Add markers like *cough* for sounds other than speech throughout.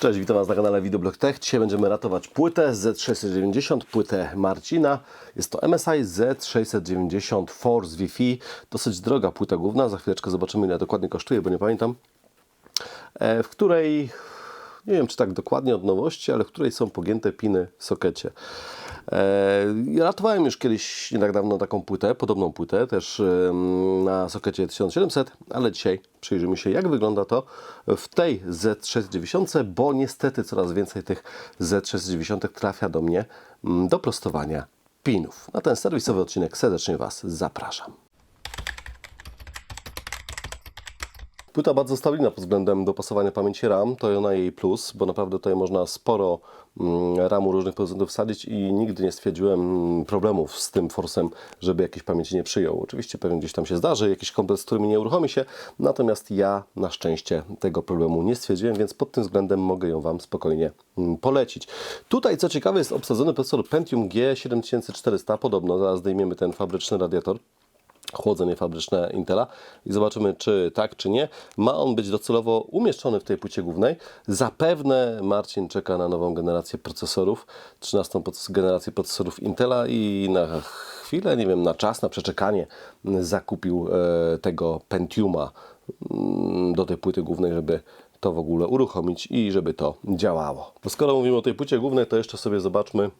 Cześć, witam Was na kanale Videoblog Tech. Dzisiaj będziemy ratować płytę Z690, płytę Marcina. Jest to MSI Z690 Force Wi-Fi. Dosyć droga płyta główna. Za chwileczkę zobaczymy ile dokładnie kosztuje, bo nie pamiętam. E, W której, nie wiem czy tak dokładnie od nowości, ale w której są pogięte piny w sokecie. E, ja Ratowałem już kiedyś, nie tak dawno, taką płytę, podobną płytę, też na sokecie 1700, ale dzisiaj przyjrzymy się, jak wygląda to w tej Z690, bo niestety coraz więcej tych Z690 trafia do mnie mm, do prostowania pinów. Na ten serwisowy odcinek serdecznie Was zapraszam. Płyta bardzo stabilna pod względem dopasowania pamięci RAM, to na jej plus, bo naprawdę tutaj można sporo mm, RAMu różnych producentów wsadzić i nigdy nie stwierdziłem mm, problemów z tym forsem, żeby jakieś pamięci nie przyjął. Oczywiście pewnie gdzieś tam się zdarzy, jakiś komplet, z którymi nie uruchomi się, natomiast ja na szczęście tego problemu nie stwierdziłem, więc pod tym względem mogę ją Wam spokojnie mm, polecić. Tutaj co ciekawe jest obsadzony procesor Pentium G7400, podobno zaraz zdejmiemy ten fabryczny radiator chłodzenie fabryczne Intela i zobaczymy, czy tak, czy nie. Ma on być docelowo umieszczony w tej płycie głównej. Zapewne Marcin czeka na nową generację procesorów, 13 proces- generację procesorów Intela i na chwilę, nie wiem, na czas, na przeczekanie zakupił e, tego Pentiuma mm, do tej płyty głównej, żeby to w ogóle uruchomić i żeby to działało. Skoro mówimy o tej płycie głównej, to jeszcze sobie zobaczmy,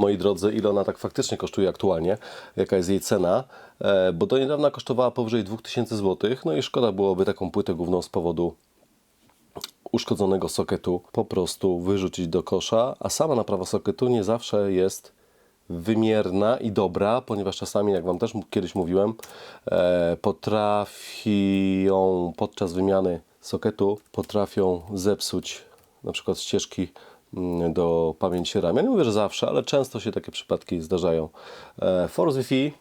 moi drodzy, ile ona tak faktycznie kosztuje aktualnie, jaka jest jej cena, e, bo do niedawna kosztowała powyżej 2000 zł, no i szkoda byłoby taką płytę główną z powodu uszkodzonego soketu po prostu wyrzucić do kosza, a sama naprawa soketu nie zawsze jest wymierna i dobra, ponieważ czasami, jak Wam też kiedyś mówiłem, e, potrafią podczas wymiany soketu potrafią zepsuć na przykład ścieżki do pamięci RAM. Ja nie mówię, że zawsze, ale często się takie przypadki zdarzają. E, Force Wi-Fi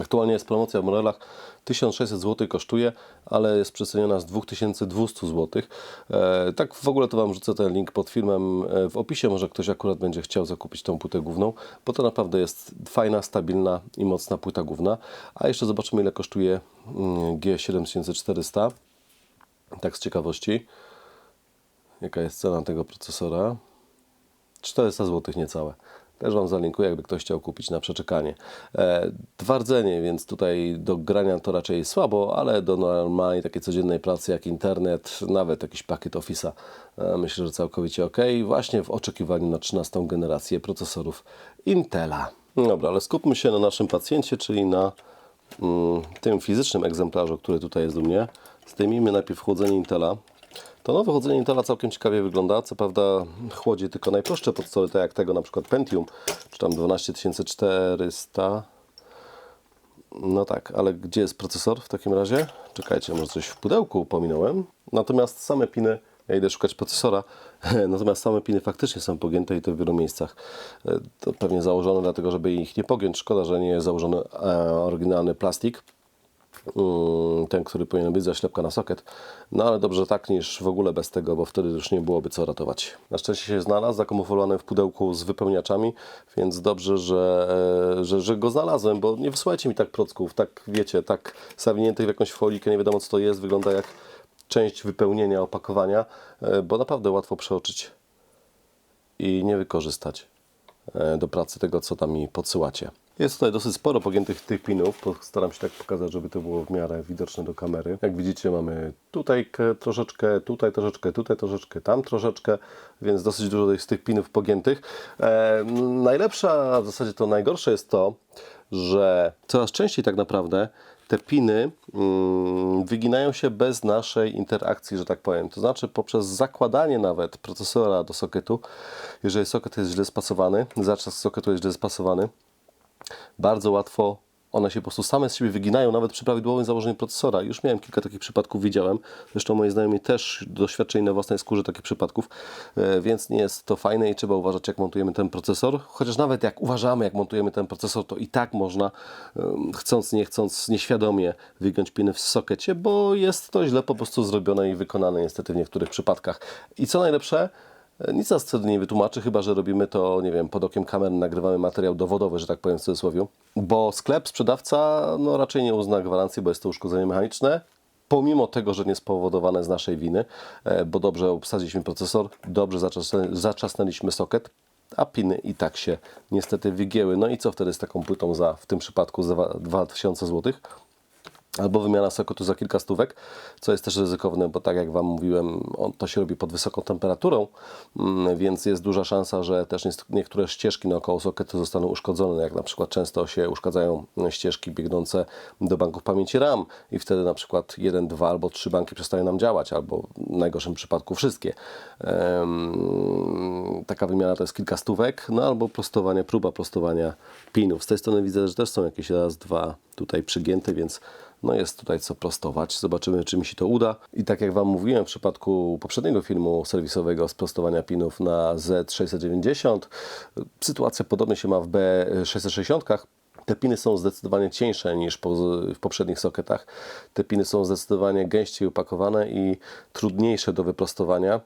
aktualnie jest promocja w modelach 1600 zł kosztuje, ale jest przeceniona z 2200 zł. E, tak w ogóle to Wam rzucę ten link pod filmem e, w opisie, może ktoś akurat będzie chciał zakupić tą płytę główną, bo to naprawdę jest fajna, stabilna i mocna płyta główna. A jeszcze zobaczymy ile kosztuje mm, G7400. Tak z ciekawości. Jaka jest cena tego procesora? 400 zł niecałe. Też Wam zalinkuję, jakby ktoś chciał kupić na przeczekanie. E, więc tutaj do grania to raczej słabo, ale do normalnej takiej codziennej pracy jak internet, nawet jakiś pakiet Office'a, e, myślę, że całkowicie ok. Właśnie w oczekiwaniu na 13 generację procesorów Intela. Dobra, ale skupmy się na naszym pacjencie, czyli na mm, tym fizycznym egzemplarzu, który tutaj jest u mnie. Zdejmijmy najpierw chłodzenie Intela. To nowe chłodzenie Intela całkiem ciekawie wygląda. Co prawda chłodzi tylko najprostsze podstawy, tak jak tego na przykład Pentium, czy tam 12400. No tak, ale gdzie jest procesor w takim razie? Czekajcie, może coś w pudełku pominąłem. Natomiast same piny, ja idę szukać procesora, *laughs* natomiast same piny faktycznie są pogięte i to w wielu miejscach. E, To pewnie założone dlatego, żeby ich nie pogiąć. Szkoda, że nie jest założony e, oryginalny plastik. Mm, ten, który powinien być zaślepka na soket. No ale dobrze tak niż w ogóle bez tego, bo wtedy już nie byłoby co ratować. Na szczęście się znalazł, zakamuflowany w pudełku z wypełniaczami, więc dobrze, że, e, że, że go znalazłem, bo nie wysyłajcie mi tak procków, tak wiecie, tak zawiniętych w jakąś folikę, nie wiadomo co to jest, wygląda jak część wypełnienia opakowania, e, bo naprawdę łatwo przeoczyć i nie wykorzystać e, do pracy tego, co tam mi podsyłacie. Jest tutaj dosyć sporo pogiętych tych pinów. Postaram się tak pokazać, żeby to było w miarę widoczne do kamery. Jak widzicie, mamy tutaj troszeczkę, tutaj troszeczkę, tutaj troszeczkę, tam troszeczkę, więc dosyć dużo jest tych pinów pogiętych. E, najlepsza, a w zasadzie to najgorsze jest to, że coraz częściej tak naprawdę te piny mm, wyginają się bez naszej interakcji, że tak powiem. To znaczy poprzez zakładanie nawet procesora do soketu, jeżeli soket jest źle spasowany, zaczas soketu jest źle spasowany, bardzo łatwo one się po prostu same z siebie wyginają, nawet przy prawidłowym założeniu procesora. Już miałem kilka takich przypadków, widziałem. Zresztą moi znajomi też doświadczyli na własnej skórze takich przypadków, e, więc nie jest to fajne i trzeba uważać, jak montujemy ten procesor. Chociaż nawet jak uważamy, jak montujemy ten procesor, to i tak można, chcąc, nie chcąc, nieświadomie wygiąć piny w sokecie, bo jest to źle po prostu zrobione i wykonane niestety w niektórych przypadkach. I co najlepsze, Nic nas wtedy nie wytłumaczy, chyba że robimy to, nie wiem, pod okiem kamery, nagrywamy materiał dowodowy, że tak powiem w cudzysłowie, bo sklep, sprzedawca, no raczej nie uzna gwarancji, bo jest to uszkodzenie mechaniczne. pomimo tego, że nie spowodowane z naszej winy, e, bo dobrze obsadziliśmy procesor, dobrze zaczasnę- zaczasnęliśmy soket, a piny i tak się niestety wygięły. No i co wtedy z taką płytą za, w tym przypadku za 2000 zł? Albo wymiana soketu za kilka stówek, co jest też ryzykowne, bo tak jak Wam mówiłem, on, to się robi pod wysoką temperaturą, mm, więc jest duża szansa, że też niektóre ścieżki naokoło soketu zostaną uszkodzone, jak na przykład często się uszkadzają ścieżki biegnące do banków pamięci RAM i wtedy na przykład jeden, dwa albo trzy banki przestają nam działać, albo w najgorszym przypadku wszystkie. Taka wymiana to jest kilka stówek, no albo prostowanie, próba prostowania pinów. Z tej strony widzę, że też są jakieś raz, dwa tutaj przygięte, więc no jest tutaj co prostować. Zobaczymy, czy mi się to uda. I tak jak Wam mówiłem w przypadku poprzedniego filmu serwisowego z prostowania pinów na Z690, sytuacja podobnie się ma w B660. Te piny są zdecydowanie cieńsze niż w poprzednich soketach. Te piny są zdecydowanie gęściej upakowane i trudniejsze do wyprostowania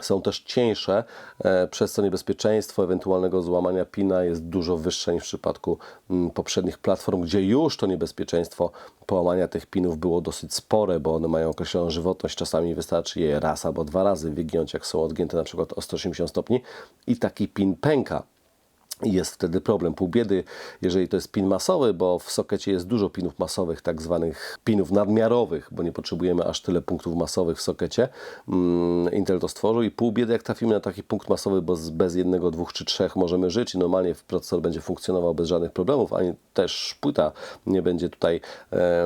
są też cieńsze, e, przez co niebezpieczeństwo ewentualnego złamania pina jest dużo wyższe niż w przypadku mm, poprzednich platform, gdzie już to niebezpieczeństwo połamania tych pinów było dosyć spore, bo one mają określoną żywotność. Czasami wystarczy je raz albo dwa razy wygiąć, jak są odgięte na przykład o 180 stopni i taki pin pęka. I jest wtedy problem. Pół biedy, jeżeli to jest pin masowy, bo w sokecie jest dużo pinów masowych, tak zwanych pinów nadmiarowych, bo nie potrzebujemy aż tyle punktów masowych w sokecie. Mm, Intel to stworzył i pół biedy, jak trafimy na taki punkt masowy, bo bez jednego, dwóch czy trzech możemy żyć i normalnie procesor będzie funkcjonował bez żadnych problemów, ani też płyta nie będzie tutaj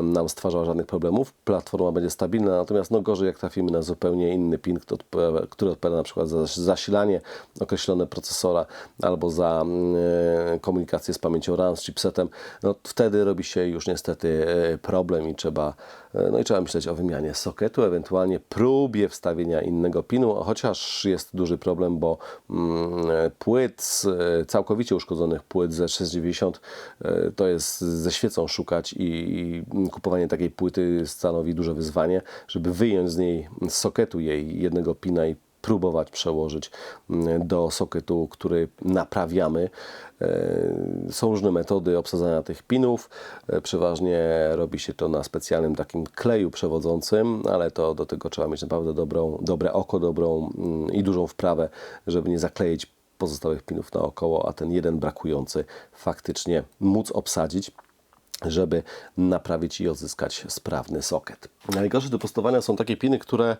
nam stwarzała żadnych problemów. Platforma będzie stabilna, natomiast no gorzej, jak trafimy na zupełnie inny pin, który odpowiada, na przykład za zasilanie określone procesora albo za mm, komunikację z pamięcią RAM, z chipsetem, no wtedy robi się już niestety e, problem i trzeba, e, no i trzeba myśleć o wymianie soketu, ewentualnie próbie wstawienia innego pinu, chociaż jest duży problem, bo mm, e, płyt, z, e, całkowicie uszkodzonych płyt ze 690 e, to jest ze świecą szukać i kupowanie takiej płyty stanowi duże wyzwanie, żeby wyjąć z niej, z soketu jej jednego pina i próbować przełożyć mm, do soketu, który naprawiamy. E, Są różne metody obsadzania tych pinów. E, Przeważnie robi się to na specjalnym takim kleju przewodzącym, ale to do tego trzeba mieć naprawdę dobrą, dobre oko, dobrą mm, i dużą wprawę, żeby nie zakleić pozostałych pinów naokoło, a ten jeden brakujący faktycznie móc obsadzić żeby naprawić i odzyskać sprawny soket. Najgorsze do prostowania są takie piny, które,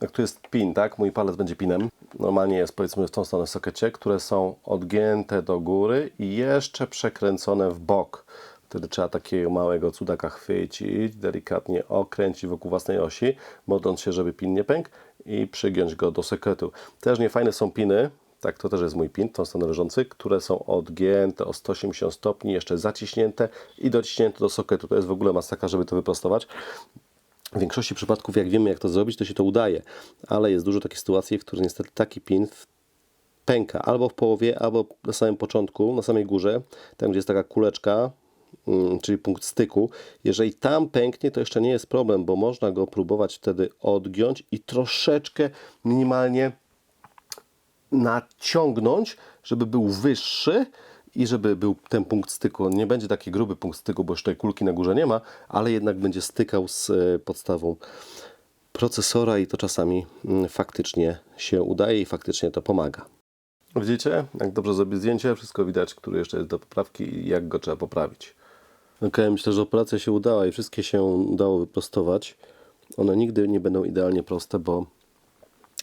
jak tu jest pin, tak? Mój palec będzie pinem. Normalnie jest powiedzmy w tą stronę w sokecie, które są odgięte do góry i jeszcze przekręcone w bok. Wtedy trzeba takiego małego cudaka chwycić, delikatnie okręcić wokół własnej osi, modląc się, żeby pin nie pękł i przygiąć go do soketu. Też niefajne są piny, tak, to też jest mój pin, tą stronę leżący, które są odgięte o 180 stopni, jeszcze zaciśnięte i dociśnięte do soketu. To jest w ogóle masakra, żeby to wyprostować. W większości przypadków, jak wiemy, jak to zrobić, to się to udaje, ale jest dużo takich sytuacji, w których niestety taki pin pęka albo w połowie, albo na samym początku, na samej górze, tam gdzie jest taka kuleczka, mm, czyli punkt styku. Jeżeli tam pęknie, to jeszcze nie jest problem, bo można go próbować wtedy odgiąć i troszeczkę minimalnie naciągnąć, żeby był wyższy i żeby był ten punkt styku. Nie będzie taki gruby punkt styku, bo już tej kulki na górze nie ma, ale jednak będzie stykał z e, podstawą procesora i to czasami mm, faktycznie się udaje i faktycznie to pomaga. Widzicie, jak dobrze zrobić zdjęcie, wszystko widać, który jeszcze jest do poprawki i jak go trzeba poprawić. Ok, myślę, że operacja się udała i wszystkie się udało wyprostować. One nigdy nie będą idealnie proste, bo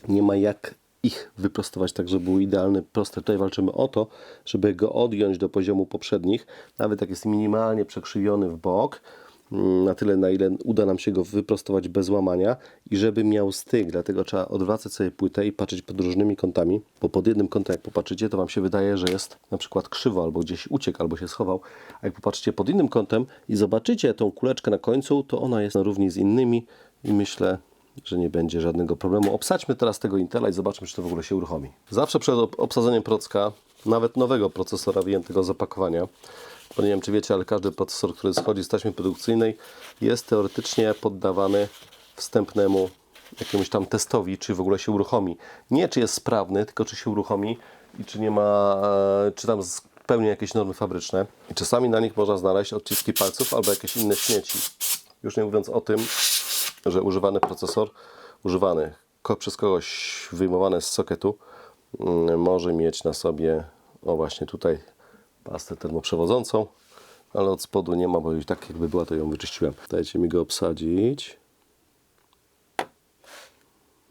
nie ma jak ich wyprostować tak, żeby były idealne, proste. Tutaj walczymy o to, żeby go odjąć do poziomu poprzednich, nawet jak jest minimalnie przekrzywiony w bok, mm, na tyle, na ile uda nam się go wyprostować bez łamania i żeby miał styk, dlatego trzeba odwracać sobie płytę i patrzeć pod różnymi kątami, bo pod jednym kątem jak popatrzycie, to Wam się wydaje, że jest na przykład krzywo, albo gdzieś uciekł, albo się schował, a jak popatrzycie pod innym kątem i zobaczycie tą kuleczkę na końcu, to ona jest na równi z innymi i myślę, że nie będzie żadnego problemu. Obsadźmy teraz tego Intela i zobaczmy, czy to w ogóle się uruchomi. Zawsze przed ob- obsadzeniem procka, nawet nowego procesora wyjętego z opakowania, bo nie wiem, czy wiecie, ale każdy procesor, który schodzi z taśmy produkcyjnej, jest teoretycznie poddawany wstępnemu jakiemuś tam testowi, czy w ogóle się uruchomi. Nie, czy jest sprawny, tylko czy się uruchomi i czy nie ma, e, czy tam spełnia jakieś normy fabryczne. I czasami na nich można znaleźć odciski palców albo jakieś inne śmieci. Już nie mówiąc o tym, że używany procesor, używany przez kogoś wyjmowany z sokietu, mm, może mieć na sobie, o właśnie tutaj, pastę termoprzewodzącą, ale od spodu nie ma, bo już tak jakby była, to ją wyczyściłem. Dajcie mi go obsadzić.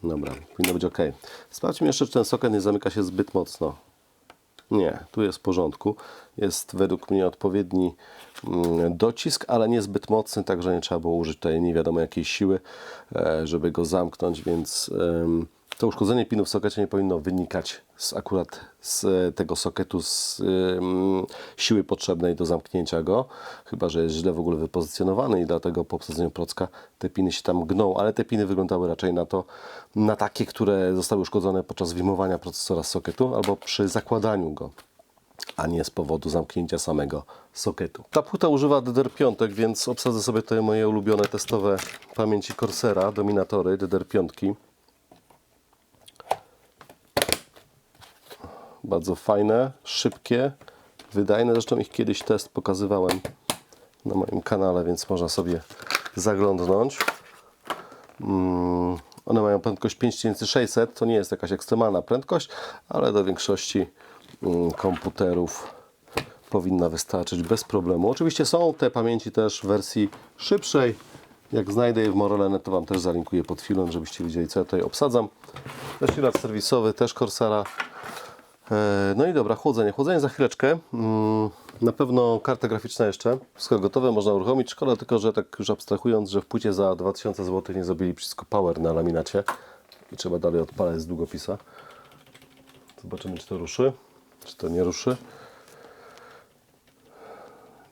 Dobra, powinno być ok. Sprawdźmy jeszcze, czy ten soket nie zamyka się zbyt mocno. Nie, tu jest w porządku. Jest według mnie odpowiedni mm, docisk, ale niezbyt mocny, także nie trzeba było użyć tutaj nie wiadomo jakiej siły, e, żeby go zamknąć, więc to uszkodzenie pinu w sokecie nie powinno wynikać z, akurat z e, tego soketu, z siły potrzebnej do zamknięcia go, chyba że jest źle w ogóle wypozycjonowany i dlatego po obsadzeniu procka te piny się tam gną, ale te piny wyglądały raczej na to, na takie, które zostały uszkodzone podczas wyjmowania procesora z soketu albo przy zakładaniu go a nie z powodu zamknięcia samego sokietu. Ta płyta używa DDR5, więc obsadzę sobie tutaj moje ulubione testowe pamięci Corsera, dominatory DDR5. Bardzo fajne, szybkie, wydajne. Zresztą ich kiedyś test pokazywałem na moim kanale, więc można sobie zaglądnąć. Mm, One mają prędkość 5600, to nie jest jakaś ekstremalna prędkość, ale do większości mm, komputerów powinna wystarczyć bez problemu. Oczywiście są te pamięci też w wersji szybszej. Jak znajdę je w Morelene, to Wam też zalinkuję pod filmem, żebyście widzieli, co ja tutaj obsadzam. Zasilacz serwisowy też Corsara. E, No i dobra, chłodzenie. Chłodzenie za chwileczkę. Mm, Na pewno karta graficzna jeszcze. Wszystko gotowe, można uruchomić. Szkoda tylko, że tak już abstrahując, że w płycie za 2000 zł nie zrobili przycisku Power na laminacie. I trzeba dalej odpalać z długopisa. Zobaczymy, czy to ruszy, czy to nie ruszy.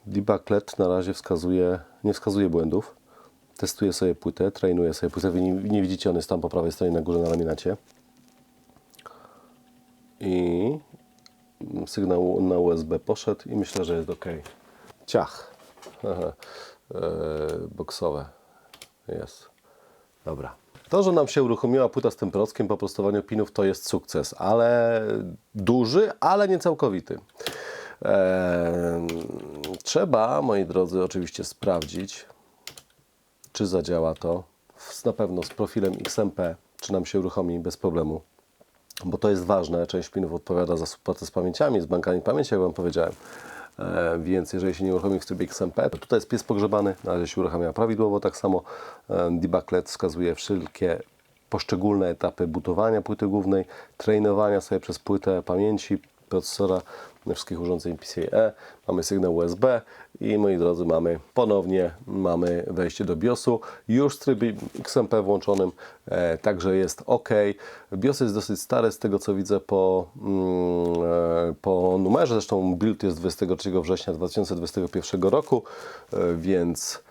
Debug LED na razie wskazuje, nie wskazuje błędów. Testuję sobie płytę, trainuję sobie płytę. Wy nie, nie widzicie, on jest tam po prawej stronie na górze na laminacie. I sygnał na USB poszedł i myślę, że jest ok. Ciach. Eee, boksowe. Jest. Dobra. To, że nam się uruchomiła płyta z tym prockiem po prostowaniu pinów, to jest sukces, ale duży, ale nie całkowity. Eee, trzeba, moi drodzy, oczywiście sprawdzić, czy zadziała to. Na pewno z profilem XMP, czy nam się uruchomi bez problemu bo to jest ważne. Część pinów odpowiada za współpracę z pamięciami, z bankami pamięci, jak Wam powiedziałem. E, więc jeżeli się nie uruchomi w trybie XMP, to tutaj jest pies pogrzebany, na razie się uruchamia prawidłowo. Tak samo e, debug LED wskazuje wszelkie poszczególne etapy budowania płyty głównej, trainowania sobie przez płytę pamięci procesora wszystkich urządzeń PCIe. Mamy sygnał USB i moi drodzy mamy ponownie mamy wejście do BIOSu już w trybie XMP włączonym, e, także jest OK. BIOS jest dosyć stary z tego co widzę po, mm, e, po numerze, zresztą build jest 23 września 2021 roku, e, więc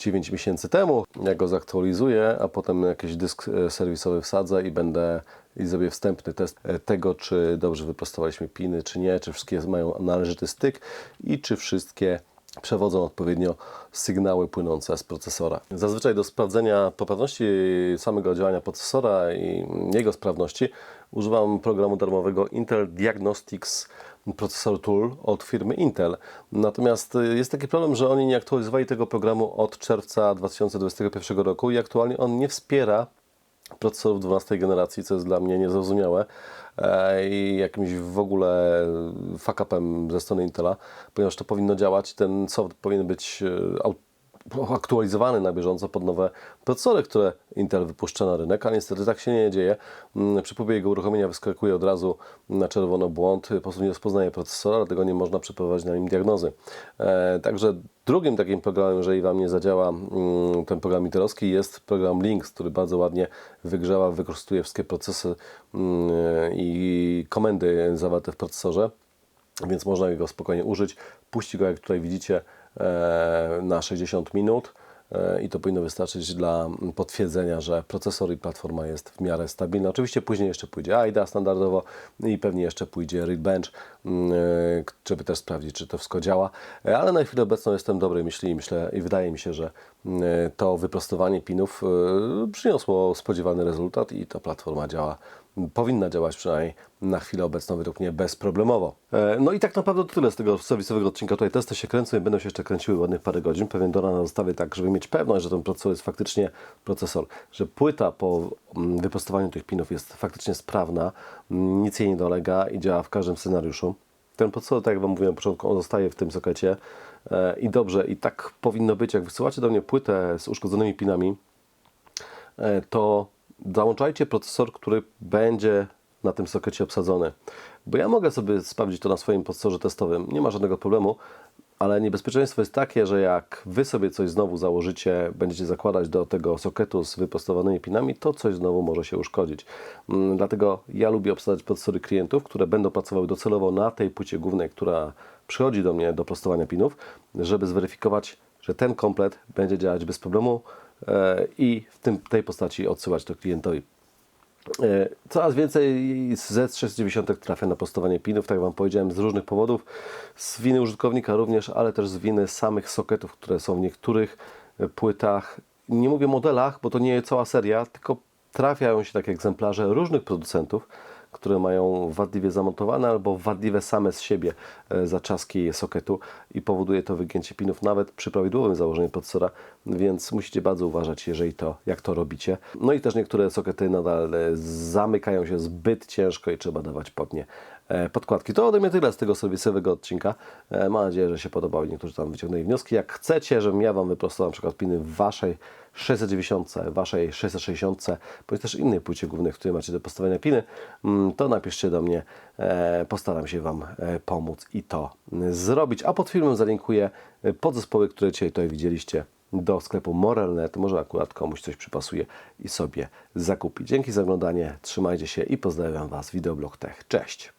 9 miesięcy temu. Ja go zaktualizuję, a potem jakiś dysk e, serwisowy wsadzę i będę i zrobię wstępny test e, tego, czy dobrze wyprostowaliśmy piny, czy nie, czy wszystkie mają należyty styk i czy wszystkie przewodzą odpowiednio sygnały płynące z procesora. Zazwyczaj do sprawdzenia poprawności samego działania procesora i jego sprawności używam programu darmowego Intel Diagnostics Processor Tool od firmy Intel. Natomiast y, jest taki problem, że oni nie aktualizowali tego programu od czerwca 2021 roku i aktualnie on nie wspiera procesorów 12 generacji, co jest dla mnie niezrozumiałe e, i jakimś w ogóle fuck-upem ze strony Intela, ponieważ to powinno działać, ten soft powinien być au- aktualizowany na bieżąco pod nowe procesory, które Intel wypuszcza na rynek, a niestety tak się nie dzieje. Mm, Przy próbie jego uruchomienia wyskakuje od razu na czerwono błąd, po prostu nie rozpoznaje procesora, dlatego nie można przeprowadzić na nim diagnozy. E, Także drugim takim programem, jeżeli Wam nie zadziała mm, ten program interowski, jest program Links, który bardzo ładnie wygrzewa, wykorzystuje wszystkie procesy mm, i komendy zawarte w procesorze więc można go spokojnie użyć. Puści go, jak tutaj widzicie, na 60 minut e, i to powinno wystarczyć dla potwierdzenia, że procesor i platforma jest w miarę stabilna. Oczywiście później jeszcze pójdzie AIDA standardowo i pewnie jeszcze pójdzie Read Bench, e, żeby też sprawdzić, czy to wszystko działa, E, ale na chwilę obecną jestem dobrej myśli i myślę i wydaje mi się, że mm, to wyprostowanie pinów e, przyniosło spodziewany rezultat i ta platforma działa powinna działać przynajmniej na chwilę obecną według mnie bezproblemowo. E, No i tak naprawdę to tyle z tego serwisowego odcinka. Tutaj testy się kręcą i będą się jeszcze kręciły ładnych parę godzin. Pewien Dora na zostawię tak, żeby mieć pewność, że ten procesor jest faktycznie procesor, że płyta po mm, wyprostowaniu tych pinów jest faktycznie sprawna, mm, nic jej nie dolega i działa w każdym scenariuszu. Ten procesor, tak jak Wam mówiłem na początku, on zostaje w tym sokecie e, i dobrze, i tak powinno być. Jak wysyłacie do mnie płytę z uszkodzonymi pinami, e, to załączajcie procesor, który będzie na tym sokecie obsadzony. Bo ja mogę sobie sprawdzić to na swoim procesorze testowym, nie ma żadnego problemu, ale niebezpieczeństwo jest takie, że jak Wy sobie coś znowu założycie, będziecie zakładać do tego soketu z wyprostowanymi pinami, to coś znowu może się uszkodzić. Mm, Dlatego ja lubię obsadzać procesory klientów, które będą pracowały docelowo na tej płycie głównej, która przychodzi do mnie do prostowania pinów, żeby zweryfikować, że ten komplet będzie działać bez problemu e, i w tym, tej postaci odsyłać to klientowi. E, Coraz więcej z Z690 trafia na prostowanie pinów, tak jak Wam powiedziałem, z różnych powodów. Z winy użytkownika również, ale też z winy samych soketów, które są w niektórych e, płytach. Nie mówię modelach, bo to nie cała seria, tylko trafiają się takie egzemplarze różnych producentów, które mają wadliwie zamontowane albo wadliwe same z siebie e, zaczaski soketu i powoduje to wygięcie pinów nawet przy prawidłowym założeniu procesora, więc musicie bardzo uważać, jeżeli to, jak to robicie. No i też niektóre sokety nadal e, zamykają się zbyt ciężko i trzeba dawać pod nie podkładki. To ode mnie tyle z tego serwisowego odcinka. E, Mam nadzieję, że się podobało i niektórzy tam wyciągnęli wnioski. Jak chcecie, żebym ja Wam wyprostował na przykład piny w Waszej 690, Waszej 660, bądź też innej płycie głównej, w której macie do postawienia piny, mm, to napiszcie do mnie. E, Postaram się Wam e, pomóc i to mm, zrobić. A pod filmem zalinkuję e, podzespoły, które dzisiaj tutaj widzieliście do sklepu Morel.net. Może akurat komuś coś przypasuje i sobie zakupi. Dzięki za oglądanie, trzymajcie się i pozdrawiam Was, Wideoblog Tech. Cześć!